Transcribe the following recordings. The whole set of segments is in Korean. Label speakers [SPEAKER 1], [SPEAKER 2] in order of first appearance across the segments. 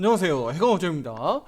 [SPEAKER 1] 안녕하세요. 해강호재입니다.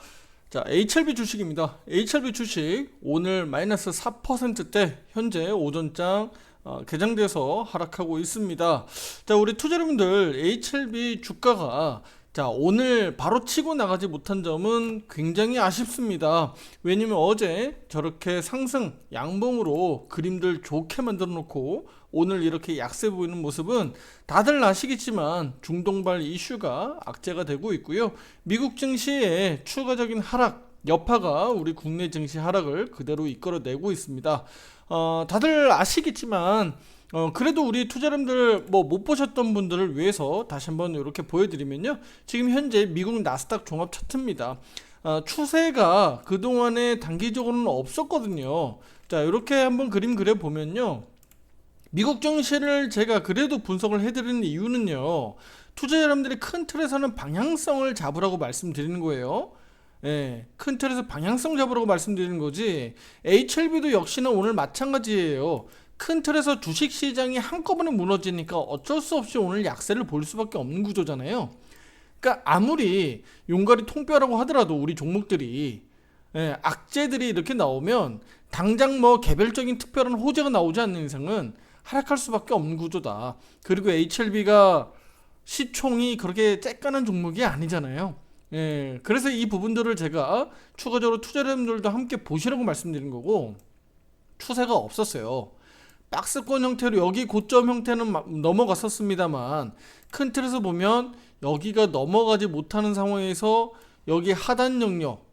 [SPEAKER 1] 자, HLB 주식입니다. HLB 주식 오늘 마이너스 4%대 현재 오전장 어, 개장돼서 하락하고 있습니다. 자, 우리 투자자분들 HLB 주가가 자, 오늘 바로 치고 나가지 못한 점은 굉장히 아쉽습니다. 왜냐면 어제 저렇게 상승, 양봉으로 그림들 좋게 만들어 놓고 오늘 이렇게 약세 보이는 모습은 다들 아시겠지만 중동발 이슈가 악재가 되고 있고요. 미국 증시의 추가적인 하락, 여파가 우리 국내 증시 하락을 그대로 이끌어내고 있습니다. 어, 다들 아시겠지만 어, 그래도 우리 투자자분들 뭐 못 보셨던 분들을 위해서 다시 한번 이렇게 보여드리면요. 지금 현재 미국 나스닥 종합 차트입니다. 어, 추세가 그동안에 단기적으로는 없었거든요. 자, 이렇게 한번 그림 그려 보면요. 미국 증시를 제가 그래도 분석을 해드리는 이유는요. 투자 여러분들이 큰 틀에서는 방향성을 잡으라고 말씀드리는 거예요. 예, 큰 틀에서 방향성 잡으라고 말씀드리는 거지. HLB도 역시나 오늘 마찬가지예요. 큰 틀에서 주식 시장이 한꺼번에 무너지니까 어쩔 수 없이 오늘 약세를 볼 수밖에 없는 구조잖아요. 그러니까 아무리 용가리 통뼈라고 하더라도 우리 종목들이 예, 악재들이 이렇게 나오면 당장 뭐 개별적인 특별한 호재가 나오지 않는 이상은 하락할 수밖에 없는 구조다. 그리고 HLB가 시총이 그렇게 쬐깐한 종목이 아니잖아요. 예, 그래서 이 부분들을 제가 추가적으로 투자자분들도 함께 보시라고 말씀드린 거고 추세가 없었어요. 박스권 형태로 여기 고점 형태는 마- 넘어갔었습니다만 큰 틀에서 보면 여기가 넘어가지 못하는 상황에서 여기 하단 영역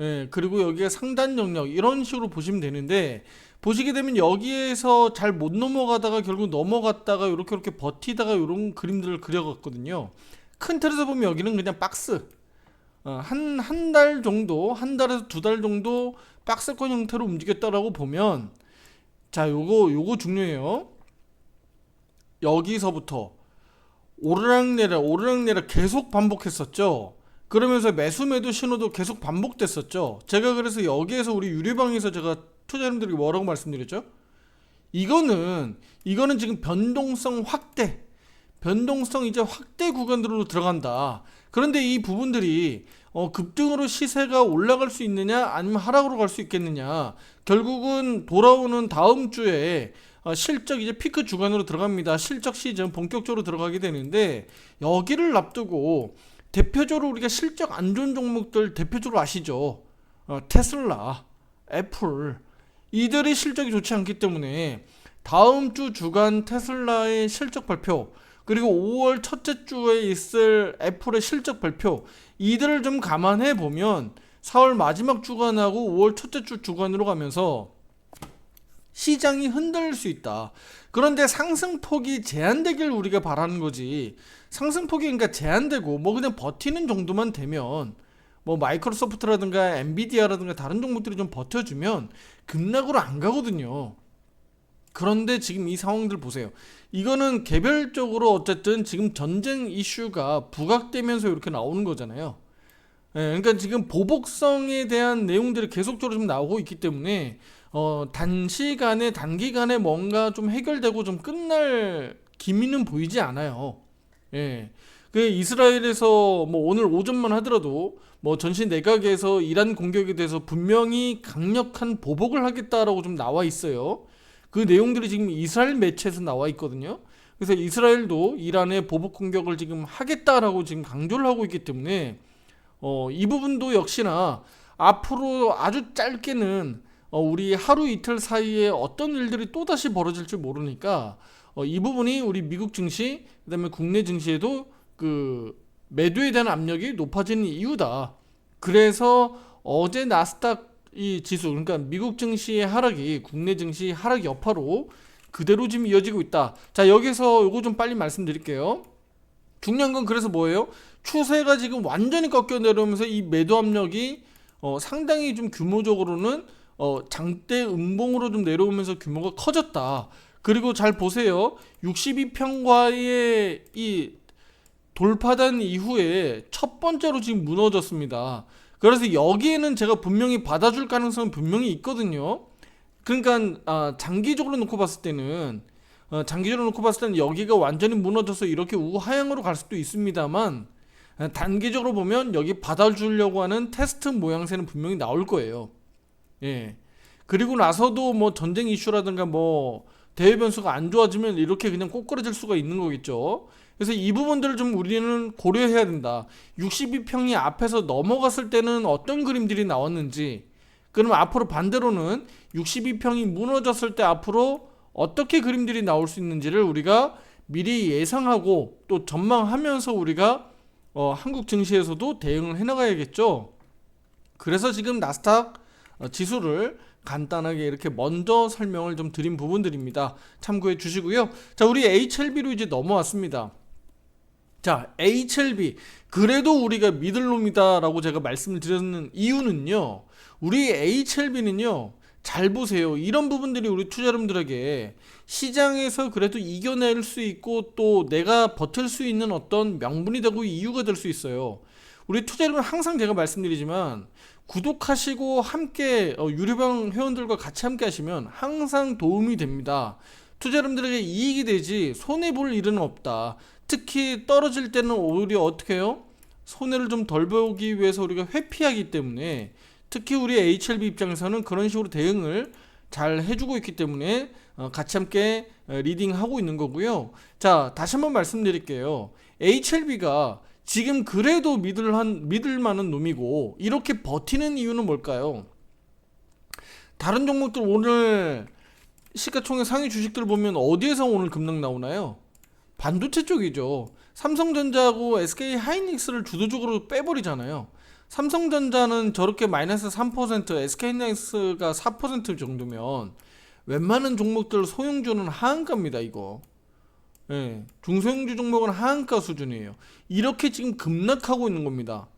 [SPEAKER 1] 예, 그리고 여기가 상단 영역 이런 식으로 보시면 되는데 보시게 되면 여기에서 잘 못 넘어가다가 결국 넘어갔다가 이렇게 이렇게 버티다가 이런 그림들을 그려갔거든요. 큰 틀에서 보면 여기는 그냥 박스 어, 한 한 달 정도 한 달에서 두 달 정도 박스권 형태로 움직였다라고 보면 자 요거 요거 중요해요. 여기서부터 오르락내락 오르락내락 계속 반복했었죠. 그러면서 매수 매도 신호도 계속 반복됐었죠. 제가 그래서 여기에서 우리 유리방에서 제가 투자자님들에게 뭐라고 말씀드렸죠? 이거는 이거는 지금 변동성 확대 변동성 이제 확대 구간으로 들어간다. 그런데 이 부분들이 어, 급등으로 시세가 올라갈 수 있느냐 아니면 하락으로 갈 수 있겠느냐 결국은 돌아오는 다음 주에 어, 실적 이제 피크 주간으로 들어갑니다. 실적 시즌 본격적으로 들어가게 되는데 여기를 앞두고 대표적으로 우리가 실적 안 좋은 종목들 대표적으로 아시죠? 어, 테슬라, 애플 이들의 실적이 좋지 않기 때문에 다음 주 주간 테슬라의 실적 발표 그리고 5월 첫째 주에 있을 애플의 실적 발표 이들을 좀 감안해 보면 4월 마지막 주간하고 5월 첫째 주 주간으로 가면서 시장이 흔들릴 수 있다. 그런데 상승폭이 제한되길 우리가 바라는 거지. 상승폭이 그러니까 제한되고 뭐 그냥 버티는 정도만 되면 뭐 마이크로소프트라든가 엔비디아라든가 다른 종목들이 좀 버텨주면 급락으로 안 가거든요. 그런데 지금 이 상황들 보세요. 이거는 개별적으로 어쨌든 지금 전쟁 이슈가 부각되면서 이렇게 나오는 거잖아요. 예, 그러니까 지금 보복성에 대한 내용들이 계속적으로 좀 나오고 있기 때문에 어, 단시간에 단기간에 뭔가 좀 해결되고 좀 끝날 기미는 보이지 않아요. 예. 그 이스라엘에서 뭐 오늘 오전만 하더라도 뭐 전신 내각에서 이란 공격에 대해서 분명히 강력한 보복을 하겠다라고 좀 나와 있어요. 그 내용들이 지금 이스라엘 매체에서 나와 있거든요. 그래서 이스라엘도 이란의 보복 공격을 지금 하겠다라고 지금 강조를 하고 있기 때문에 어, 이 부분도 역시나 앞으로 아주 짧게는 어, 우리 하루 이틀 사이에 어떤 일들이 또 다시 벌어질지 모르니까 어, 이 부분이 우리 미국 증시 그다음에 국내 증시에도 그 매도에 대한 압력이 높아지는 이유다. 그래서 어제 나스닥 이 지수 그러니까 미국 증시의 하락이 국내 증시 하락 여파로 그대로 지금 이어지고 있다. 자 여기서 요거 좀 빨리 말씀드릴게요. 중요한 건 그래서 뭐예요? 추세가 지금 완전히 꺾여 내려오면서 이 매도 압력이 어, 상당히 좀 규모적으로는 어, 장대 음봉으로 좀 내려오면서 규모가 커졌다. 그리고 잘 보세요. 62평과의 이 돌파단 이후에 첫 번째로 지금 무너졌습니다. 그래서 여기에는 제가 분명히 받아줄 가능성은 분명히 있거든요. 그러니까 아, 장기적으로 놓고 봤을 때는 어, 장기적으로 놓고 봤을 때는 여기가 완전히 무너져서 이렇게 우하향으로 갈 수도 있습니다만 단기적으로 보면 여기 받아주려고 하는 테스트 모양새는 분명히 나올 거예요. 예. 그리고 나서도 뭐 전쟁 이슈라든가 뭐 대외 변수가 안 좋아지면 이렇게 그냥 꼬꾸라질 수가 있는 거겠죠. 그래서 이 부분들을 좀 우리는 고려해야 된다. 62평이 앞에서 넘어갔을 때는 어떤 그림들이 나왔는지, 그럼 앞으로 반대로는 62평이 무너졌을 때 앞으로 어떻게 그림들이 나올 수 있는지를 우리가 미리 예상하고 또 전망하면서 우리가 어, 한국 증시에서도 대응을 해나가야겠죠. 그래서 지금 나스닥 어, 지수를 간단하게 이렇게 먼저 설명을 좀 드린 부분들입니다. 참고해 주시고요. 자, 우리 HLB로 이제 넘어왔습니다. 자, HLB. 그래도 우리가 미들놈이다라고 제가 말씀을 드렸는 이유는요. 우리 HLB는요. 잘 보세요. 이런 부분들이 우리 투자 여러분들에게 시장에서 그래도 이겨낼 수 있고 또 내가 버틸 수 있는 어떤 명분이 되고 이유가 될 수 있어요. 우리 투자 여러분 항상 제가 말씀드리지만 구독하시고 함께 어, 유료방 회원들과 같이 함께 하시면 항상 도움이 됩니다. 투자 여러분들에게 이익이 되지 손해 볼 일은 없다. 특히 떨어질 때는 오히려 어떻게 해요? 손해를 좀 덜 보기 위해서 우리가 회피하기 때문에 특히 우리 HLB 입장에서는 그런 식으로 대응을 잘 해주고 있기 때문에 어, 같이 함께 어, 리딩하고 있는 거고요. 자, 다시 한번 말씀드릴게요. HLB가 지금 그래도 믿을한 믿을 만한 놈이고 이렇게 버티는 이유는 뭘까요? 다른 종목들 오늘 시가총액 상위 주식들 보면 어디에서 오늘 급락 나오나요? 반도체 쪽이죠. 삼성전자하고 SK 하이닉스를 주도적으로 빼버리잖아요. 삼성전자는 저렇게 마이너스 3%, SK 하이닉스가 4% 정도면 웬만한 종목들 소형주는 하한가입니다, 이거. 예, 중소형주 종목은 하한가 수준이에요. 이렇게 지금 급락하고 있는 겁니다.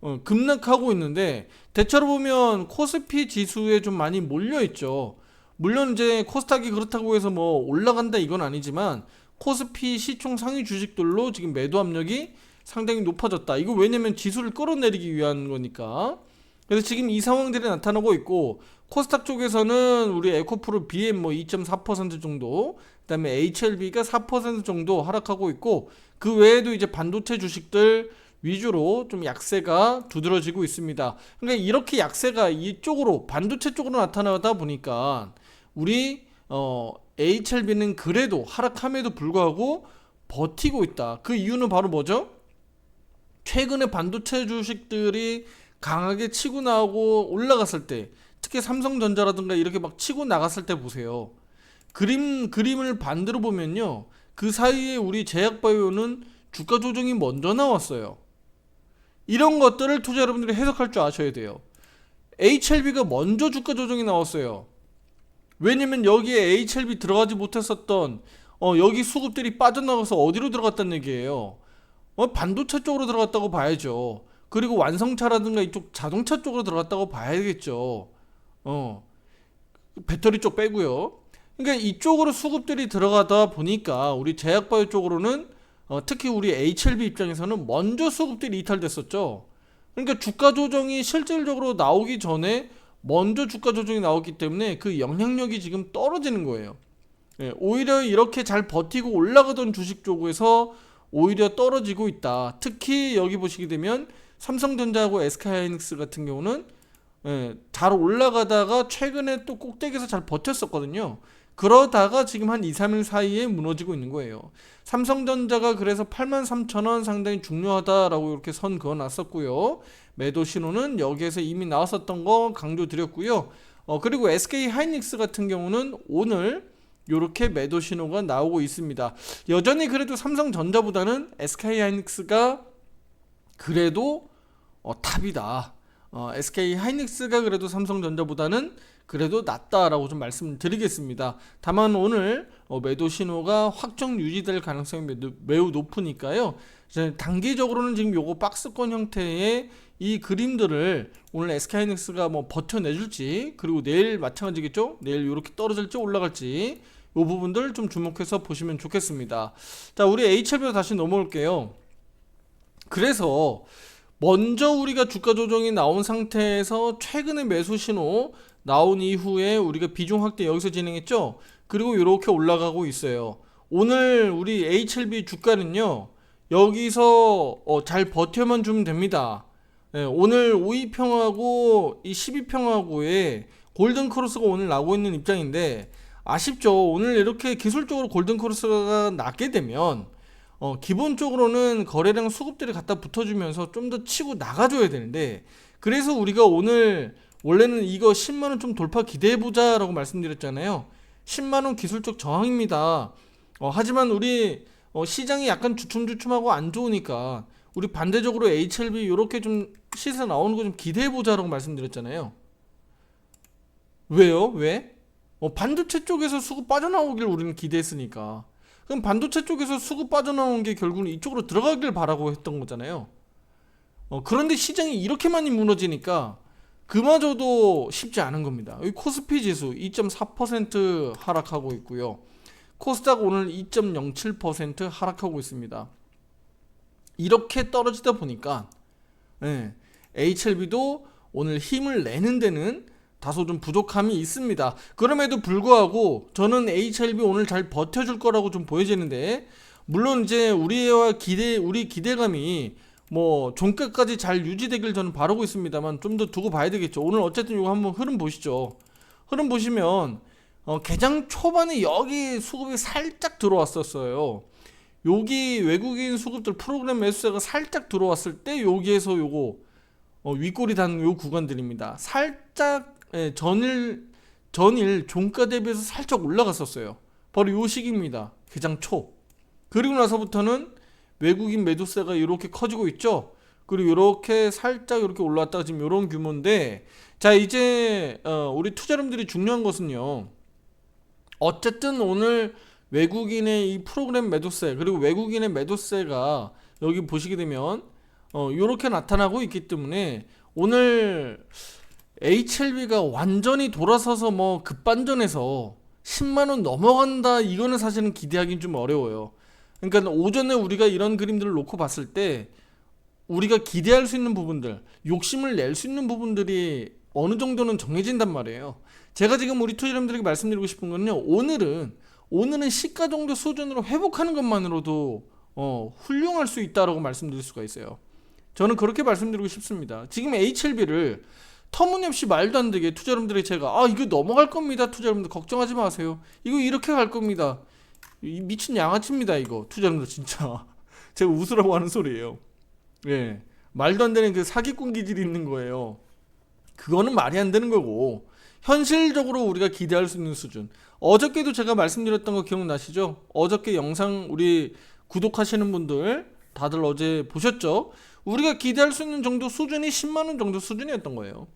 [SPEAKER 1] 어, 급락하고 있는데 대체로 보면 코스피 지수에 좀 많이 몰려 있죠. 물론 이제 코스닥이 그렇다고 해서 뭐 올라간다 이건 아니지만 코스피 시총 상위 주식들로 지금 매도 압력이 상당히 높아졌다. 이거 왜냐면 지수를 끌어내리기 위한 거니까. 그래서 지금 이 상황들이 나타나고 있고 코스닥 쪽에서는 우리 에코프로 BM 뭐 2.4% 정도, 그다음에 HLB가 4% 정도 하락하고 있고 그 외에도 이제 반도체 주식들 위주로 좀 약세가 두드러지고 있습니다. 그러니까 이렇게 약세가 이쪽으로 반도체 쪽으로 나타나다 보니까 우리 어 HLB는 그래도 하락함에도 불구하고 버티고 있다. 그 이유는 바로 뭐죠? 최근에 반도체 주식들이 강하게 치고 나오고 올라갔을 때 특히 삼성전자라든가 이렇게 막 치고 나갔을 때 보세요. 그림 그림을 반대로 보면요. 그 사이에 우리 제약바이오는 주가 조정이 먼저 나왔어요. 이런 것들을 투자 여러분들이 해석할 줄 아셔야 돼요. HLB가 먼저 주가 조정이 나왔어요. 왜냐면 여기에 HLB 들어가지 못했었던 어, 여기 수급들이 빠져나가서 어디로 들어갔다는 얘기예요. 어, 반도체 쪽으로 들어갔다고 봐야죠. 그리고 완성차라든가 이쪽 자동차 쪽으로 들어갔다고 봐야겠죠. 어. 배터리 쪽 빼고요. 그러니까 이쪽으로 수급들이 들어가다 보니까 우리 제약바이오 쪽으로는 어, 특히 우리 HLB 입장에서는 먼저 수급들이 이탈됐었죠. 그러니까 주가 조정이 실질적으로 나오기 전에 먼저 주가 조정이 나왔기 때문에 그 영향력이 지금 떨어지는 거예요. 예, 오히려 이렇게 잘 버티고 올라가던 주식 쪽에서 오히려 떨어지고 있다. 특히 여기 보시게 되면 삼성전자하고 SK하이닉스 같은 경우는 예, 잘 올라가다가 최근에 또 꼭대기에서 잘 버텼었거든요. 그러다가 지금 한 2, 3일 사이에 무너지고 있는 거예요. 삼성전자가 그래서 83,000원 상당히 중요하다라고 이렇게 선 그어 놨었고요. 매도 신호는 여기에서 이미 나왔었던 거 강조드렸고요. 어, 그리고 SK 하이닉스 같은 경우는 오늘 이렇게 매도 신호가 나오고 있습니다. 여전히 그래도 삼성전자보다는 SK 하이닉스가 그래도 어, 탑이다. 어, SK 하이닉스가 그래도 삼성전자보다는 그래도 낫다라고 좀 말씀드리겠습니다. 다만 오늘 어, 매도 신호가 확정 유지될 가능성이 매우, 매우 높으니까요. 단기적으로는 지금 요거 박스권 형태의 이 그림들을 오늘 SK하이닉스가 뭐 버텨내줄지 그리고 내일 마찬가지겠죠? 내일 이렇게 떨어질지 올라갈지 이 부분들 좀 주목해서 보시면 좋겠습니다. 자, 우리 HLB로 다시 넘어올게요. 그래서 먼저 우리가 주가 조정이 나온 상태에서 최근에 매수 신호 나온 이후에 우리가 비중 확대 여기서 진행했죠. 그리고 이렇게 올라가고 있어요. 오늘 우리 HLB 주가는요. 여기서 어, 잘 버텨만 주면 됩니다. 예, 오늘 5위평하고 이 12평하고의 골든 크로스가 오늘 나오고 있는 입장인데 아쉽죠. 오늘 이렇게 기술적으로 골든 크로스가 낮게 되면 어, 기본적으로는 거래량 수급들이 갖다 붙어주면서 좀 더 치고 나가줘야 되는데 그래서 우리가 오늘 원래는 이거 10만원 좀 돌파 기대해보자 라고 말씀드렸잖아요. 10만원 기술적 저항입니다. 어, 하지만 우리 어, 시장이 약간 주춤주춤하고 안 좋으니까 우리 반대적으로 HLB 이렇게 좀 시세 나오는 거 좀 기대해보자 라고 말씀드렸잖아요. 왜요? 왜? 어, 반도체 쪽에서 수급 빠져나오길 우리는 기대했으니까. 그럼 반도체 쪽에서 수급 빠져나온 게 결국은 이쪽으로 들어가길 바라고 했던 거잖아요. 어, 그런데 시장이 이렇게 많이 무너지니까 그마저도 쉽지 않은 겁니다. 여기 코스피 지수 2.4% 하락하고 있고요. 코스닥 오늘 2.07% 하락하고 있습니다. 이렇게 떨어지다 보니까 예, HLB도 오늘 힘을 내는 데는 다소 좀 부족함이 있습니다. 그럼에도 불구하고 저는 HLB 오늘 잘 버텨줄 거라고 좀 보여지는데 물론 이제 우리와 기대 우리 기대감이 뭐 종가까지 잘 유지되길 저는 바라고 있습니다만 좀 더 두고 봐야 되겠죠. 오늘 어쨌든 이거 한번 흐름 보시죠. 흐름 보시면 어, 개장 초반에 여기 수급이 살짝 들어왔었어요. 여기 외국인 수급들 프로그램 매수세가 살짝 들어왔을 때 여기에서 요거 어, 윗골이 닿는 요 구간들입니다. 살짝 예, 전일 전일 종가 대비해서 살짝 올라갔었어요. 바로 요 시기입니다. 개장 초. 그리고 나서부터는 외국인 매도세가 이렇게 커지고 있죠. 그리고 이렇게 살짝 이렇게 올라왔다가 지금 이런 규모인데 자 이제 어, 우리 투자자분들이 중요한 것은요. 어쨌든 오늘 외국인의 이 프로그램 매도세 그리고 외국인의 매도세가 여기 보시게 되면 어, 이렇게 나타나고 있기 때문에 오늘 HLB가 완전히 돌아서서 뭐 급반전해서 10만 원 넘어간다 이거는 사실은 기대하기는 좀 어려워요. 그러니까 오전에 우리가 이런 그림들을 놓고 봤을 때 우리가 기대할 수 있는 부분들, 욕심을 낼 수 있는 부분들이 어느 정도는 정해진단 말이에요. 제가 지금 우리 투자자분들에게 말씀드리고 싶은 거는요. 오늘은 오늘은 시가 정도 수준으로 회복하는 것만으로도 어, 훌륭할 수 있다라고 말씀드릴 수가 있어요. 저는 그렇게 말씀드리고 싶습니다. 지금 HLB를 터무니없이 말도 안 되게 투자자분들이 제가 아 이거 넘어갈 겁니다. 투자자분들 걱정하지 마세요. 이거 이렇게 갈 겁니다. 이 미친 양아치입니다 이거 투자자분들 진짜 제가 웃으라고 하는 소리예요. 예 말도 안 되는 그 사기꾼 기질이 있는 거예요. 그거는 말이 안 되는 거고 현실적으로 우리가 기대할 수 있는 수준. 어저께도 제가 말씀드렸던 거 기억나시죠? 어저께 영상 우리 구독하시는 분들 다들 어제 보셨죠? 우리가 기대할 수 있는 정도 수준이 10만 원 정도 수준이었던 거예요.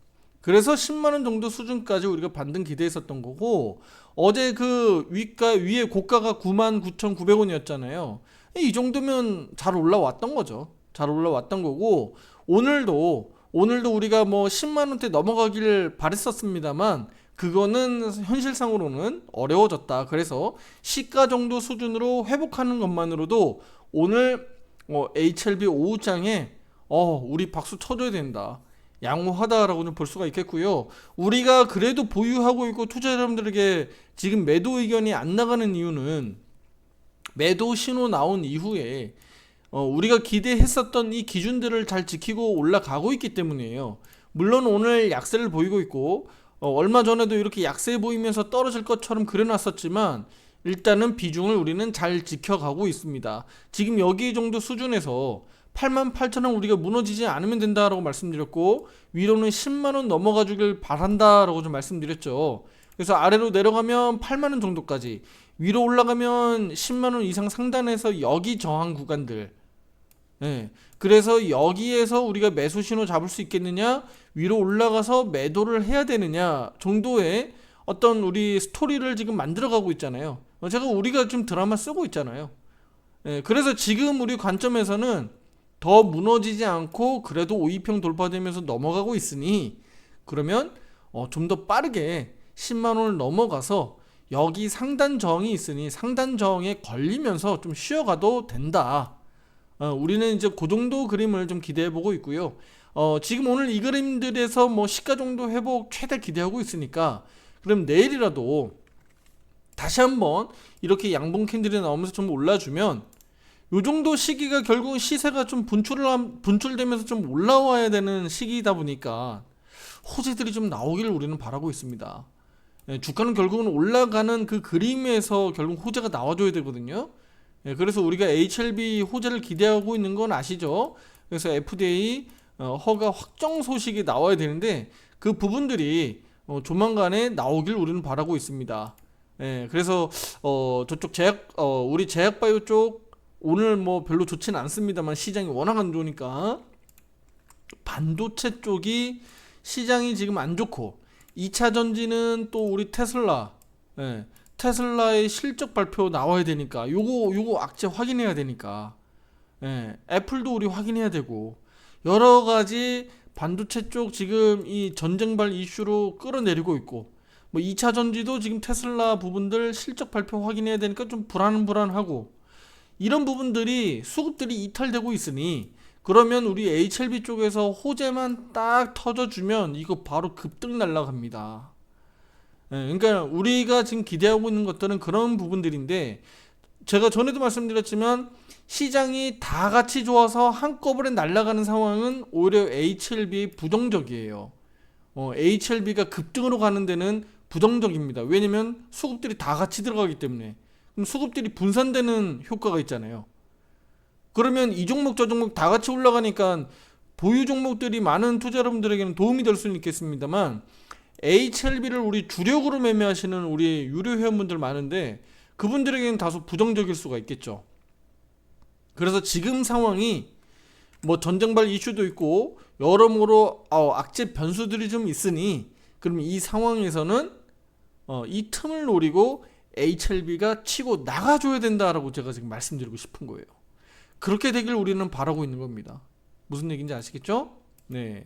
[SPEAKER 1] 그래서 10만 원 정도 수준까지 우리가 반등 기대했었던 거고 어제 그 위가 위에 고가가 99,900원이었잖아요. 이 정도면 잘 올라왔던 거죠. 잘 올라왔던 거고 오늘도 오늘도 우리가 뭐 10만 원대 넘어가길 바랬었습니다만 그거는 현실상으로는 어려워졌다. 그래서 시가 정도 수준으로 회복하는 것만으로도 오늘 어, HLB 오후장에 어, 우리 박수 쳐줘야 된다. 양호하다라고는 볼 수가 있겠고요. 우리가 그래도 보유하고 있고 투자자분들에게 지금 매도 의견이 안 나가는 이유는 매도 신호 나온 이후에 어, 우리가 기대했었던 이 기준들을 잘 지키고 올라가고 있기 때문이에요. 물론 오늘 약세를 보이고 있고 어, 얼마 전에도 이렇게 약세 보이면서 떨어질 것처럼 그려놨었지만 일단은 비중을 우리는 잘 지켜가고 있습니다. 지금 여기 정도 수준에서 8만 8천 원 우리가 무너지지 않으면 된다라고 말씀드렸고 위로는 10만 원 넘어가 주길 바란다라고 좀 말씀드렸죠. 그래서 아래로 내려가면 8만 원 정도까지 위로 올라가면 10만 원 이상 상단에서 여기 저항 구간들 예. 그래서 여기에서 우리가 매수 신호 잡을 수 있겠느냐, 위로 올라가서 매도를 해야 되느냐 정도의 어떤 우리 스토리를 지금 만들어가고 있잖아요. 어, 제가 우리가 좀 드라마 쓰고 있잖아요. 예. 그래서 지금 우리 관점에서는 더 무너지지 않고 그래도 5위평 돌파되면서 넘어가고 있으니 그러면 어, 좀 더 빠르게 10만 원을 넘어가서 여기 상단 저항이 있으니 상단 저항에 걸리면서 좀 쉬어가도 된다. 어, 우리는 이제 그 정도 그림을 좀 기대해 보고 있고요. 어, 지금 오늘 이 그림들에서 뭐 시가 정도 회복 최대 기대하고 있으니까 그럼 내일이라도 다시 한번 이렇게 양봉 캔들이 나오면서 좀 올라주면 요 정도 시기가 결국은 시세가 좀 분출을 함- 분출되면서 좀 올라와야 되는 시기이다 보니까 호재들이 좀 나오기를 우리는 바라고 있습니다. 예, 주가는 결국은 올라가는 그 그림에서 결국 호재가 나와줘야 되거든요. 예, 그래서 우리가 HLB 호재를 기대하고 있는 건 아시죠? 그래서 FDA 어, 허가 확정 소식이 나와야 되는데 그 부분들이 어, 조만간에 나오길 우리는 바라고 있습니다. 예, 그래서 어, 저쪽 제약 어, 우리 제약바이오 쪽 오늘 뭐 별로 좋지는 않습니다만 시장이 워낙 안 좋으니까 반도체 쪽이 시장이 지금 안 좋고 2차 전지는 또 우리 테슬라 예, 테슬라의 실적 발표 나와야 되니까 요거 요거 악재 확인해야 되니까 예, 애플도 우리 확인해야 되고 여러 가지 반도체 쪽 지금 이 전쟁발 이슈로 끌어내리고 있고 뭐 2차 전지도 지금 테슬라 부분들 실적 발표 확인해야 되니까 좀 불안불안하고 이런 부분들이 수급들이 이탈되고 있으니 그러면 우리 HLB 쪽에서 호재만 딱 터져주면 이거 바로 급등 날라갑니다. 예, 그러니까 우리가 지금 기대하고 있는 것들은 그런 부분들인데 제가 전에도 말씀드렸지만 시장이 다 같이 좋아서 한꺼번에 날아가는 상황은 오히려 HLB에 부정적이에요. 어, HLB가 급등으로 가는 데는 부정적입니다. 왜냐면 수급들이 다 같이 들어가기 때문에 그럼 수급들이 분산되는 효과가 있잖아요. 그러면 이 종목 저 종목 다 같이 올라가니까 보유 종목들이 많은 투자 여러분들에게는 도움이 될 수는 있겠습니다만 HLB를 우리 주력으로 매매하시는 우리 유료 회원분들 많은데 그분들에게는 다소 부정적일 수가 있겠죠. 그래서 지금 상황이 뭐 전쟁발 이슈도 있고 여러모로 어, 악재 변수들이 좀 있으니 그럼 이 상황에서는 어, 이 틈을 노리고 HLB가 치고 나가줘야 된다라고 제가 지금 말씀드리고 싶은 거예요. 그렇게 되길 우리는 바라고 있는 겁니다. 무슨 얘기인지 아시겠죠? 네.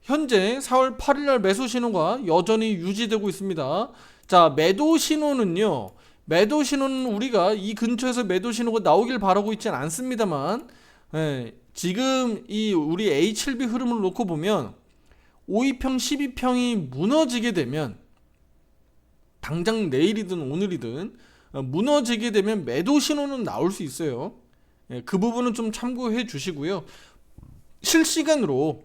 [SPEAKER 1] 현재 4월 8일 날 매수 신호가 여전히 유지되고 있습니다. 자, 매도 신호는요. 매도 신호는 우리가 이 근처에서 매도 신호가 나오길 바라고 있지는 않습니다만 예, 지금 이 우리 H7B 흐름을 놓고 보면 5위평, 12평이 무너지게 되면 당장 내일이든 오늘이든 어, 무너지게 되면 매도 신호는 나올 수 있어요. 예, 그 부분은 좀 참고해 주시고요. 실시간으로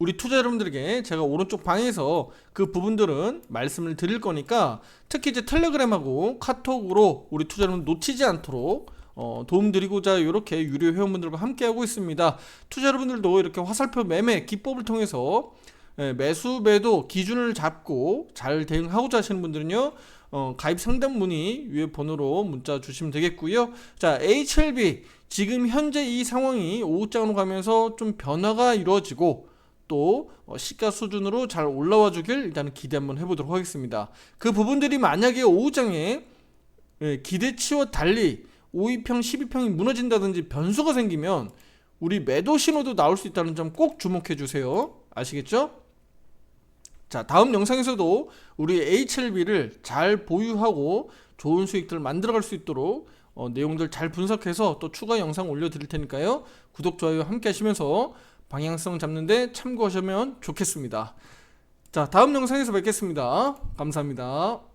[SPEAKER 1] 우리 투자 여러분들에게 제가 오른쪽 방에서 그 부분들은 말씀을 드릴 거니까 특히 이제 텔레그램하고 카톡으로 우리 투자 여러분 놓치지 않도록 어, 도움드리고자 이렇게 유료 회원분들과 함께 하고 있습니다. 투자 여러분들도 이렇게 화살표 매매 기법을 통해서 예, 매수 매도 기준을 잡고 잘 대응하고자 하시는 분들은요. 어, 가입 상담 문의 위에 번호로 문자 주시면 되겠고요. 자, HLB 지금 현재 이 상황이 오후장으로 가면서 좀 변화가 이루어지고 또 어, 시가 수준으로 잘 올라와 주길 일단은 기대 한번 해보도록 하겠습니다. 그 부분들이 만약에 오후장에 예, 기대치와 달리 5위평, 12평이 무너진다든지 변수가 생기면 우리 매도 신호도 나올 수 있다는 점 꼭 주목해 주세요. 아시겠죠? 자, 다음 영상에서도 우리 HLB를 잘 보유하고 좋은 수익들을 만들어갈 수 있도록 어, 내용들 잘 분석해서 또 추가 영상 올려드릴 테니까요. 구독, 좋아요 함께 하시면서 방향성 잡는데 참고하시면 좋겠습니다. 자, 다음 영상에서 뵙겠습니다. 감사합니다.